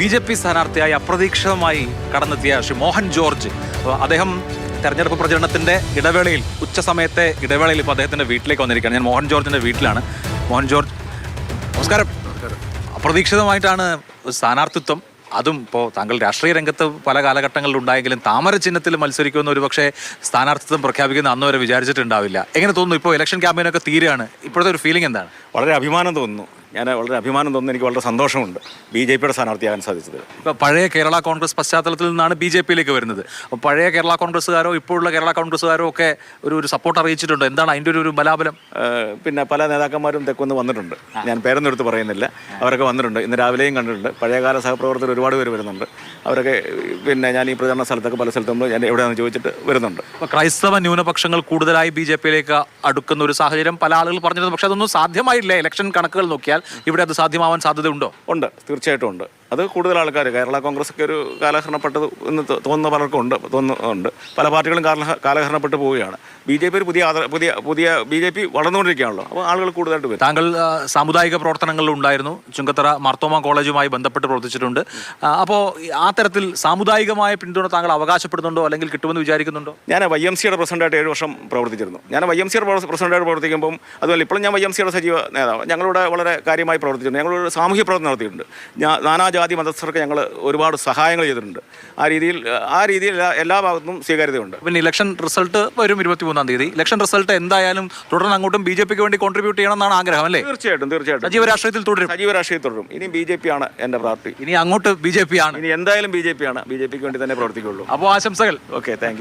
B J P സ്ഥാനാർത്ഥിയായി അപ്രതീക്ഷിതമായി കടന്നെത്തിയ Shri Mohan George. അദ്ദേഹം തെരഞ്ഞെടുപ്പ് പ്രചരണത്തിന്റെ ഇടവേളയിൽ ഉച്ച സമയത്തെ ഇടവേളയിൽ ഇപ്പോൾ അദ്ദേഹത്തിന്റെ വീട്ടിലേക്ക് വന്നിരിക്കുകയാണ്. ഞാൻ മോഹൻ ജോർജിന്റെ വീട്ടിലാണ്. മോഹൻ ജോർജ് നമസ്കാരം. അപ്രതീക്ഷിതമായിട്ടാണ് സ്ഥാനാർത്ഥിത്വം. അതും ഇപ്പോൾ താങ്കൾ രാഷ്ട്രീയ രംഗത്ത് പല കാലഘട്ടങ്ങളിൽ ഉണ്ടായെങ്കിലും താമര ചിഹ്നത്തിൽ മത്സരിക്കുമെന്ന് ഒരുപക്ഷെ സ്ഥാനാർത്ഥിത്വം പ്രഖ്യാപിക്കുന്ന അന്ന് വരെ വിചാരിച്ചിട്ടുണ്ടാവില്ല. എങ്ങനെ തോന്നുന്നു? ഇപ്പോൾ ഇലക്ഷൻ ക്യാമ്പയിനൊക്കെ തീരുകയാണ്. ഇപ്പോഴത്തെ ഒരു ഫീലിംഗ് എന്താണ്? വളരെ അഭിമാനം തോന്നുന്നു. ഞാൻ വളരെ അഭിമാനം തോന്നുന്നു എനിക്ക് വളരെ സന്തോഷമുണ്ട് ബി ജെ പിയുടെ സ്ഥാനാർത്ഥിയാകാൻ സാധിച്ചത്. ഇപ്പോൾ പഴയ കേരള കോൺഗ്രസ് പശ്ചാത്തലത്തിൽ നിന്നാണ് ബി ജെ പിയിലേക്ക് വരുന്നത്. അപ്പോൾ പഴയ കേരള കോൺഗ്രസ്സുകാരോ ഇപ്പോഴുള്ള കേരള കോൺഗ്രസ്സുകാരോ ഒക്കെ ഒരു ഒരു സപ്പോർട്ട് അറിയിച്ചിട്ടുണ്ട്. എന്താണ് അതിന്റെ ഒരു ഒരു ബലാബലം? പിന്നെ പല നേതാക്കന്മാരും തെക്കൊന്ന് വന്നിട്ടുണ്ട്. ഞാൻ പേരൊന്നും എടുത്ത് പറയുന്നില്ല. അവരൊക്കെ വന്നിട്ടുണ്ട്. ഇന്ന് രാവിലെയും കണ്ടിട്ടുണ്ട്. പഴയകാല സഹപ്രവർത്തകർ ഒരുപാട് പേര് വരുന്നുണ്ട്. അവരൊക്കെ പിന്നെ ഞാൻ ഈ പ്രചരണ സ്ഥലത്തൊക്കെ പല സ്ഥലത്തും ഞാൻ എവിടെയാണെന്ന് ചോദിച്ചിട്ട് വരുന്നുണ്ട്. അപ്പോൾ ക്രൈസ്തവ ന്യൂനപക്ഷങ്ങൾ കൂടുതലായി ബി ജെ പിയിലേക്ക് അടുക്കുന്ന ഒരു സാഹചര്യം പല ആളുകൾ പറഞ്ഞിരുന്നു. പക്ഷേ അതൊന്നും സാധ്യമായില്ല? ഇലക്ഷൻ കണക്കുകൾ നോക്കിയാൽ ഇവിടെ അത് സാധ്യമാവാൻ സാധ്യതയുണ്ടോ? ഉണ്ട്. തീർച്ചയായിട്ടും ഉണ്ട്. അത് കൂടുതൽ ആൾക്കാർ. കേരള കോൺഗ്രസ് ഒക്കെ ഒരു കാലഹരണപ്പെട്ടത് എന്ന് തോന്നുന്ന പലർക്കും ഉണ്ട് തോന്നുന്നുണ്ട് പല പാർട്ടികളും കാല കാലഹരണപ്പെട്ട് പോവുകയാണ്. ബി ജെ പി ഒരു പുതിയ പുതിയ പുതിയ ബി ജെ പി വളർന്നുകൊണ്ടിരിക്കുകയാണല്ലോ. അപ്പോൾ ആളുകൾ കൂടുതലായിട്ട് വരും. താങ്കൾ സാമുദായിക പ്രവർത്തനങ്ങളിൽ ഉണ്ടായിരുന്നു. ചുങ്കത്തറ മാർത്തോമ കോളേജുമായി ബന്ധപ്പെട്ട് പ്രവർത്തിച്ചിട്ടുണ്ട്. അപ്പോൾ ആ തരത്തിൽ സാമുദായികമായ പിന്തുണ താങ്കൾ അവകാശപ്പെടുന്നുണ്ടോ അല്ലെങ്കിൽ കിട്ടുമെന്ന് വിചാരിക്കുന്നുണ്ടോ? ഞാൻ വൈ എം സിയുടെ പ്രസിഡന്റായിട്ട് ഏഴ് വർഷം പ്രവർത്തിച്ചിരുന്നു. ഞാൻ വൈ എം സിയുടെ പ്രസിഡന്റായിട്ട് പ്രവർത്തിക്കുമ്പം അതുപോലെ ഇപ്പോഴും ഞാൻ വൈ എം സിയുടെ സജീവ നേതാവ്. ഞങ്ങളിവിടെ വളരെ കാര്യമായി പ്രവർത്തിച്ചിട്ടുണ്ട് ഞങ്ങളൊരു സാമൂഹ്യ പ്രവർത്തനം നടത്തിയിട്ടുണ്ട്. ഞാൻ നാനാജാതി മതസ്ഥർക്ക് ഞങ്ങൾ ഒരുപാട് സഹായങ്ങൾ ചെയ്തിട്ടുണ്ട്. ആ രീതിയിൽ ആ രീതിയിൽ എല്ലാ- ഭാഗത്തും സ്വീകാര്യതയുണ്ട്. പിന്നെ ഇലക്ഷൻ റിസൾട്ട് വരും ഇരുപത്തിമൂന്നാം തീയതി. ഇലക്ഷൻ റിസൾട്ട് എന്തായാലും തുടർന്ന് അങ്ങോട്ടും ബി ജെ പിക്ക് വേണ്ടി കോൺട്രിബ്യൂട്ട് ചെയ്യണമെന്നാണ് ആഗ്രഹം അല്ലേ? തീർച്ചയായിട്ടും തീർച്ചയായിട്ടും. സജീവ രാഷ്ട്രീയത്തിൽ തുടരും. സജീവ രാഷ്ട്രീയത്തിൽ തുടരും. ഇനി ബി ജെ പി ആണ് എന്റെ പാർട്ടി. ഇനി അങ്ങോട്ട് ബി ജെ പി ആണ്. ഇനി എന്തായാലും ബി ജെ പി ആണ്. ബി ജെ പിക്ക് വേണ്ടി തന്നെ പ്രവർത്തിക്കുള്ളൂ. അപ്പോൾ ആശംസകൾ. Okay thank